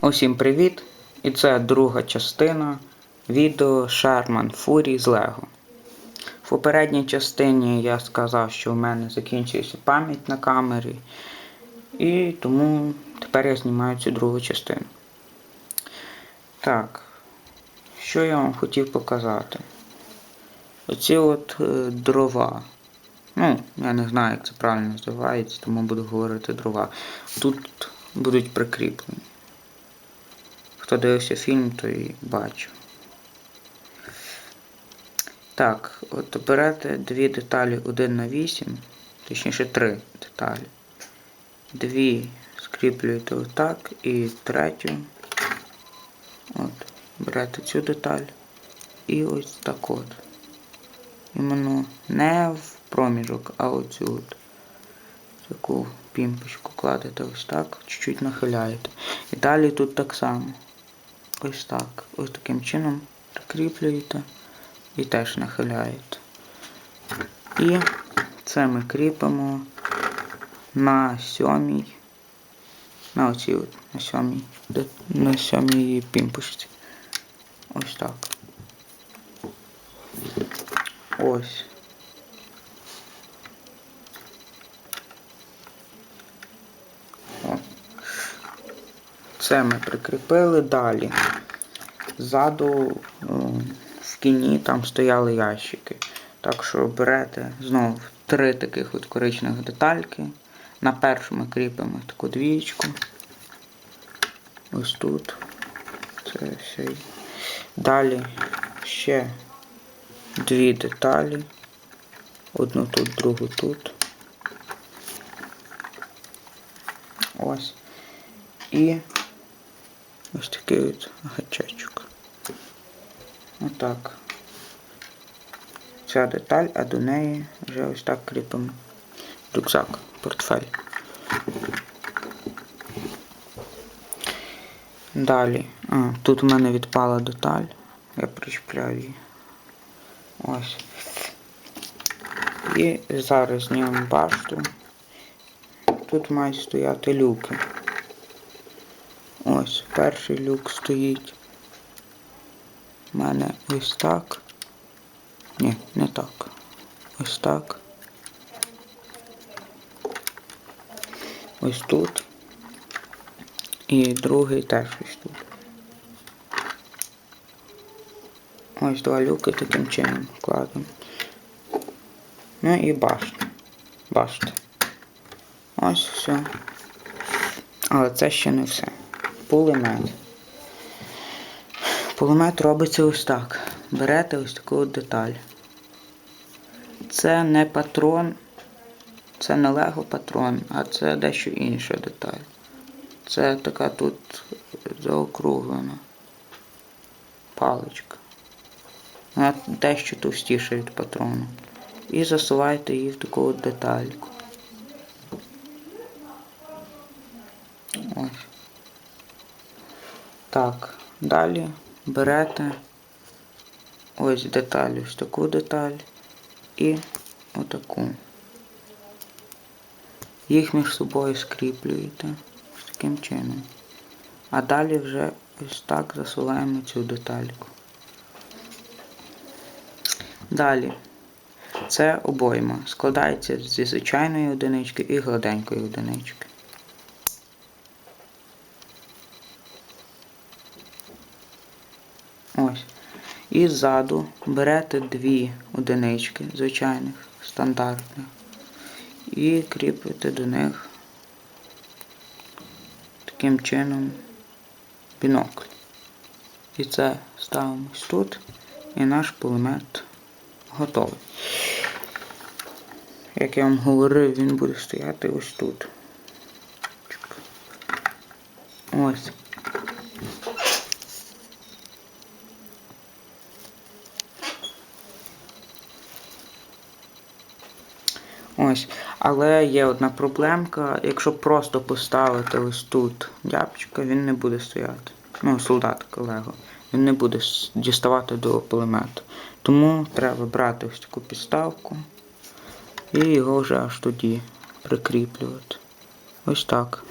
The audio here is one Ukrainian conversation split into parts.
Усім привіт! І це друга частина відео Sherman Fury з Lego. В попередній частині я сказав, що в мене закінчується пам'ять на камері, і тому тепер я знімаю цю другу частину. Так, що я вам хотів показати? Оці от е, дрова. Ну, я не знаю, як це правильно називається, тому буду говорити дрова. Тут будуть прикріплені. Хто дивився фільм, той бачив. Так, от берете дві деталі 1 на 8, точніше три деталі. Дві скріплюєте отак і третю. От, берете цю деталь і ось так от. Іменно не в проміжок, а оцю от. Таку пімпочку кладете ось так, чуть-чуть нахиляєте. І далі тут так само. Ось так. Ось таким чином прикріплюєте і теж нахиляєте. І це ми кріпимо на сьомій, на оцій от, на сьомій, на сьомій пімпочці. Ось так. Ось. Це ми прикріпили далі. Ззаду е, в кіні там стояли ящики. Так що берете знову три таких от коричневих детальки. На першу ми кріпимо таку двічку. Ось тут. Це все. Далі ще дві деталі. Одну тут, другу тут. Ось. І ось такий от гачечок. Отак. Ця деталь, а до неї вже ось так кріпимо рюкзак, портфель. Далі. А, тут у мене відпала деталь. Я причіпляю її. Ось. І зараз знімемо башту. Тут мають стояти люки. Ось перший люк стоїть. У мене ось так. Ні, не так. Ось так. Ось тут. І другий теж ось тут. Ось два люки таким чином вкладемо. Ну і башта. Башта. Ось все. Але це ще не все. Пулемет. Пулемет робиться ось так. Берете ось таку от деталь. Це не патрон, це не лего патрон, а це дещо інша деталь. Це така тут заокруглена паличка. Вона дещо товстіша від патрону. І засуваєте її в таку от детальку. Так, далі берете ось деталь, ось таку деталь і отаку. Їх між собою скріплюєте ось таким чином. А далі вже ось так засуваємо цю детальку. Далі. Це обойма. Складається зі звичайної одинички і гладенької одинички. Ось. І ззаду берете дві одинички звичайних, стандартних. І кріпите до них таким чином бінокль. І це ставимо тут, і наш пулемет готовий. Як я вам говорив, він буде стояти ось тут. Ось. Ось. Але є одна проблемка. Якщо просто поставити ось тут дябчика, він не буде стояти. Ну, солдат Лего. Він не буде діставати до пулемету. Тому треба брати ось таку підставку і його вже аж тоді прикріплювати. Ось так.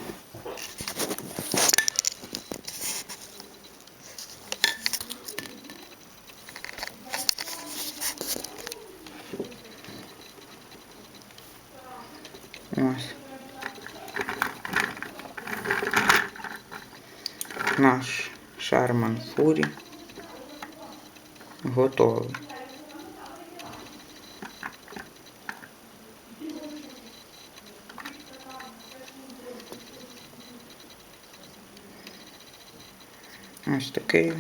Наш Sherman Fury готовий. Ось такий.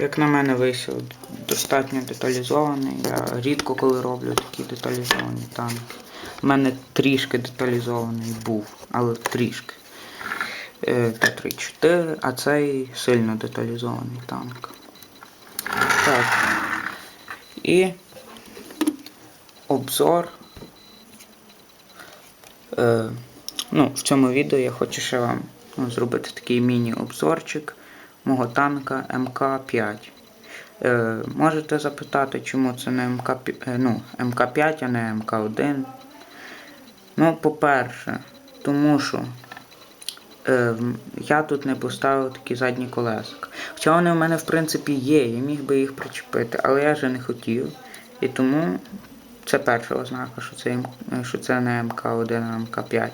Як на мене вийшов достатньо деталізований. Я рідко коли роблю такі деталізовані танки. У мене трішки деталізований був, але трішки. Е, Т-34, а цей сильно деталізований танк. Так. І обзор. Е, ну, в цьому відео я хочу ще вам ну, зробити такий міні-обзорчик мого танка МК5. Е, можете запитати, чому це не МК, ну, МК5, а не МК1. Ну, по-перше, тому що е, я тут не поставив такі задні колесика. Хоча вони в мене в принципі є, я міг би їх причепити, але я вже не хотів. І тому це перша ознака, що це, що це не МК1, а МК5.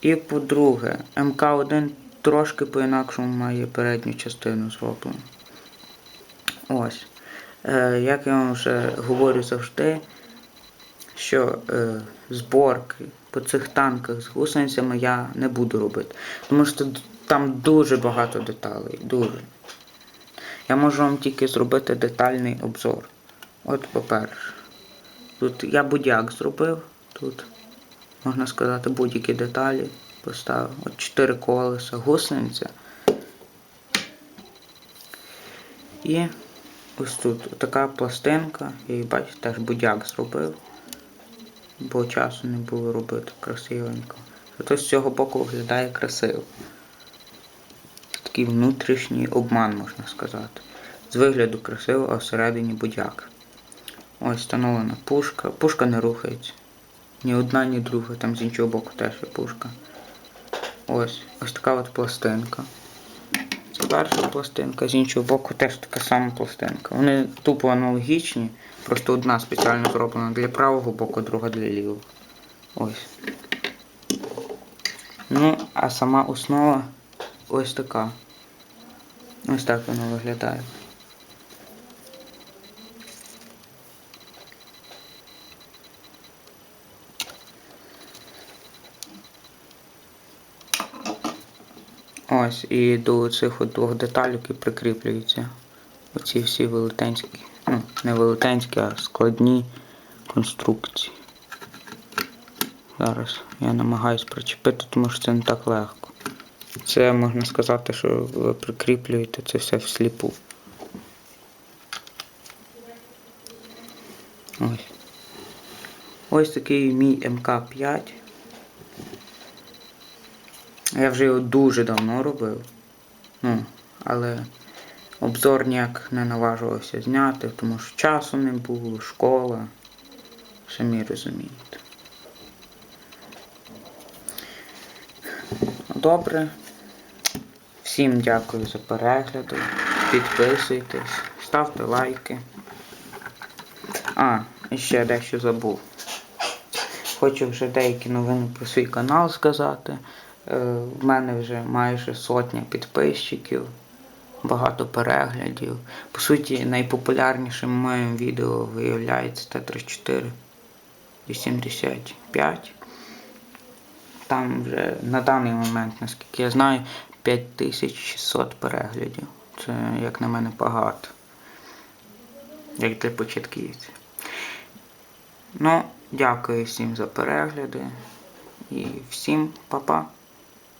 І по-друге, МК1 трошки по-інакшому має передню частину зроблену. Ось. Е, як я вам вже говорю завжди, що е, зборки по цих танках з гусеницями я не буду робити. Тому що там дуже багато деталей. Дуже. Я можу вам тільки зробити детальний обзор. От по-перше. Тут я будь-як зробив. Тут, можна сказати, будь-які деталі поставив. От 4 колеса, гусениця. І ось тут така пластинка. Її бачите, теж будь-як зробив. Бо часу не було робити красивенько. Зато з цього боку виглядає красиво. Такий внутрішній обман, можна сказати. З вигляду красиво, а всередині будь-як. Ось встановлена пушка. Пушка не рухається. Ні одна, ні друга. Там з іншого боку теж є пушка. Ось. Ось така от пластинка. Перша пластинка, з іншого боку теж така сама пластинка. Вони тупо аналогічні, просто одна спеціально зроблена для правого боку, друга для лівого. Ось. Ну, а сама основа ось така. Ось так вона виглядає. Ось, і до цих от двох деталей, прикріплюються. Оці всі велетенські, ну, не велетенські, а складні конструкції. Зараз я намагаюсь причепити, тому що це не так легко. Це можна сказати, що ви прикріплюєте це все всліпу. Ось. Ось такий мій МК5. Я вже його дуже давно робив. Ну, але обзор ніяк не наважувався зняти, тому що часу не було, школа. Самі розумієте. Добре. Всім дякую за перегляди. Підписуйтесь, ставте лайки. А, і ще дещо забув. Хочу вже деякі новини про свій канал сказати. Е, В мене вже майже сотня підписчиків, багато переглядів. По суті, найпопулярнішим моїм відео виявляється Т-34 85. Там вже на даний момент, наскільки я знаю, 5600 переглядів. Це, як на мене, багато. Як для початківців. Ну, дякую всім за перегляди і всім па-па.